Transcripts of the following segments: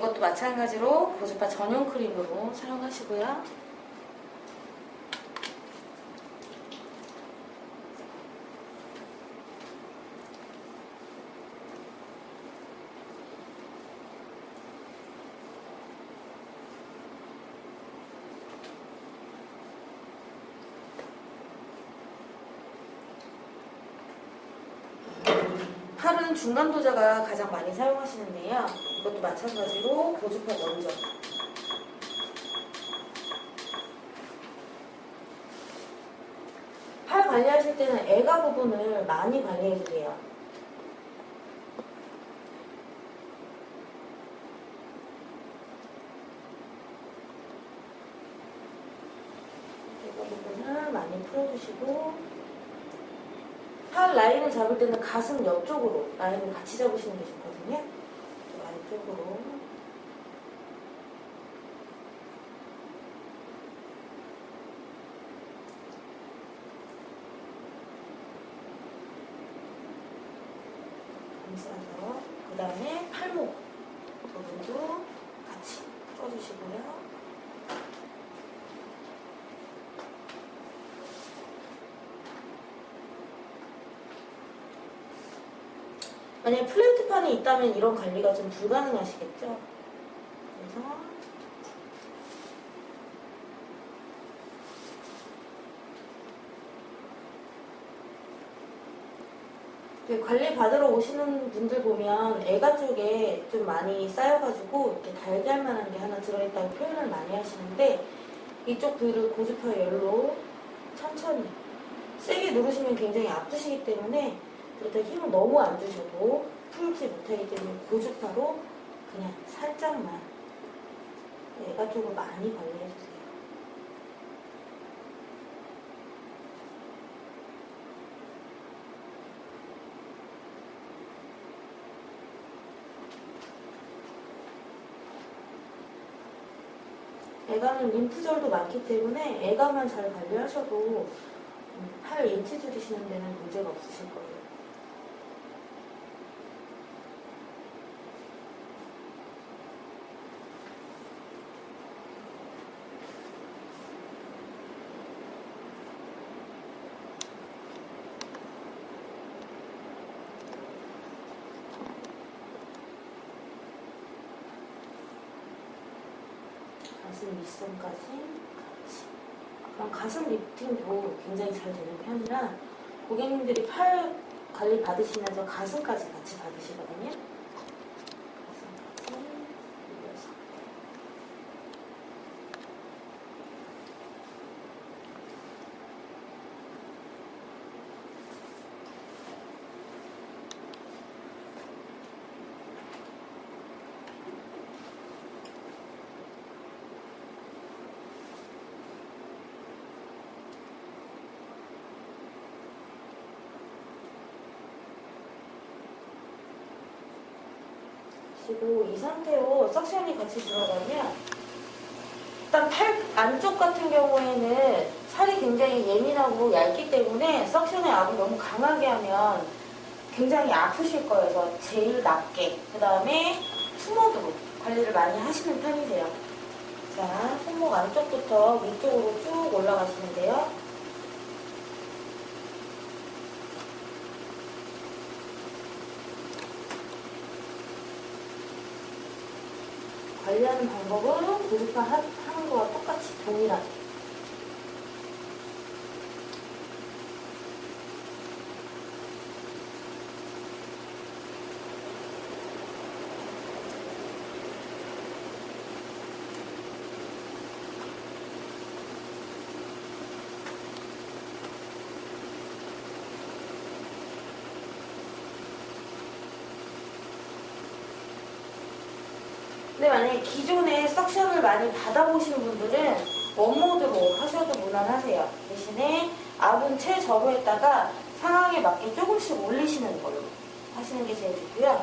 이것도 마찬가지로 고주파 전용 크림으로 사용하시고요. 팔은 중간 도자가 가장 많이 사용하시는데요. 이것도 마찬가지로 고주파 먼저. 팔 관리하실 때는 애가 부분을 많이 관리해주세요. 애가 부분을 많이 풀어주시고 팔 라인을 잡을 때는 가슴 옆쪽으로 라인을 같이 잡으시는 게 좋거든요. 좀 아래쪽으로. 감싸서 그 다음에 팔목 부분도 같이 풀어주시고요. 만약에 플레이트판이 있다면 이런 관리가 좀 불가능하시겠죠? 그래서 그 관리 받으러 오시는 분들 보면 애가 쪽에 좀 많이 쌓여가지고 이렇게 달걀만한 게 하나 들어있다고 표현을 많이 하시는데 이쪽 부위를 고주파 열로 천천히 세게 누르시면 굉장히 아프시기 때문에 그렇다고 힘을 너무 안 주셔도 풀지 못하기 때문에 고주파로 그냥 살짝만 애가 쪽을 많이 관리해주세요. 애가는 림프절도 많기 때문에 애가만 잘 관리하셔도 음, 팔 인치 줄이시는 데는 문제가 없으실 거예요. 가슴 밑선까지 같이. 그럼 가슴 리프팅도 굉장히 잘 되는 편이라 고객님들이 팔 관리 받으시면서 가슴까지 같이 받으시거든요. 가슴까지 올려서. 그리고 이 상태로 석션이 같이 들어가면 일단 팔 안쪽 같은 경우에는 살이 굉장히 예민하고 얇기 때문에 석션의 압을 너무 강하게 하면 굉장히 아프실. 그래서 제일 낮게 그 다음에 투모드로 관리를 많이 하시는 편이세요. 자, 손목 안쪽부터 위쪽으로 쭉 올라가시는데요. 관리하는 방법은 고주파 거와 똑같이 동일하 근데 만약에 기존에 석션을 많이 받아보시는 분들은 원모드로 하셔도 무난하세요. 대신에 압은 최저로에다가 상황에 맞게 조금씩 올리시는 걸로 하시는 게 제일 좋고요.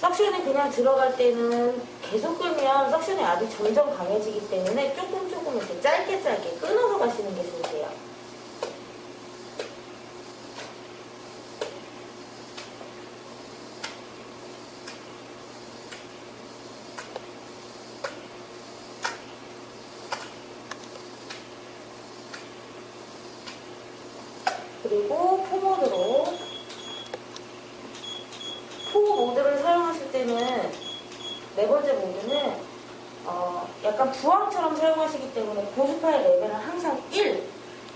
석션이 그냥 들어갈 때는 계속 끌면 석션의 압이 점점 강해지기 때문에 조금 조금 이렇게 짧게 짧게 끊어서 가시는 게 좋으세요. 그리고 포모드로 포 모드를 사용하실 때는 네 번째 모드는 어, 약간 부항처럼 사용하시기 때문에 고주파의 레벨은 항상 1,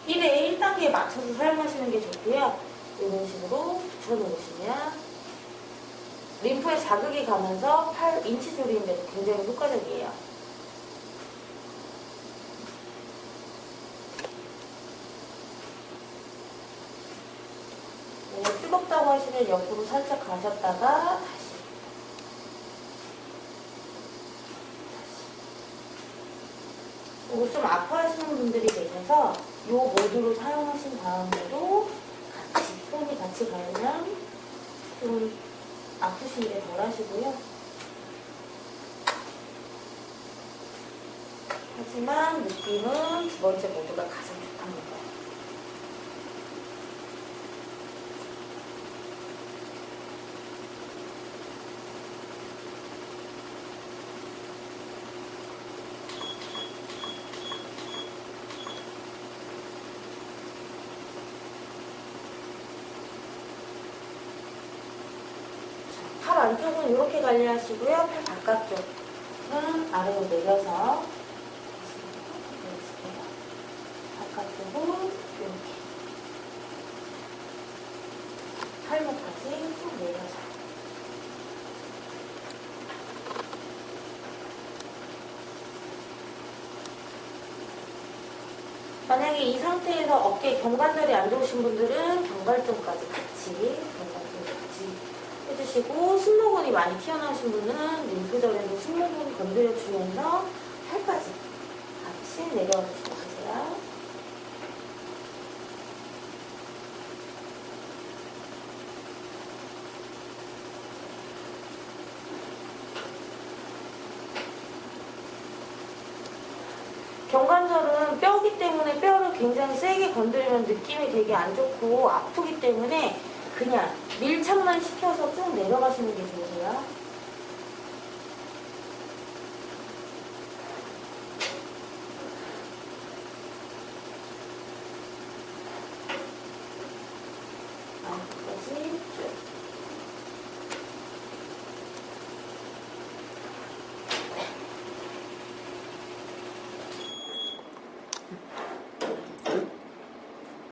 1에 1단계에 맞춰서 사용하시는 게 좋고요. 이런 식으로 붙여놓으시면 림프에 자극이 가면서 팔 인치 조리인데도 굉장히 효과적이에요. 네, 뜨겁다고 하시면 옆으로 살짝 가셨다가 다시 그리고 좀 아파하시는 분들이 계셔서 이 모드로 사용하신 다음에도 같이 손이 같이 가면 좀 아프신 게 덜 하시고요. 하지만 느낌은 두 번째 모드가 가장 좋답니다. 팔 안쪽은 이렇게 관리하시고요. 팔 바깥쪽은 아래로 내려서. 바깥쪽은 이렇게 팔목까지 쭉 내려서 만약에 이 상태에서 어깨 경관절이 안 좋으신 분들은 경갈점까지 같이 경갈점 같이 해주시고 승모근이 많이 튀어나오신 분은 림프절에도 승모근 건드려 주면서 팔까지 같이 내려와 주시면 되세요. 경관절은 뼈기 때문에 뼈를 굉장히 세게 건드리면 느낌이 되게 안 좋고 아프기 때문에 그냥 밀착만 시켜서 쭉 내려가시는 게 좋으세요. 안까지 쭉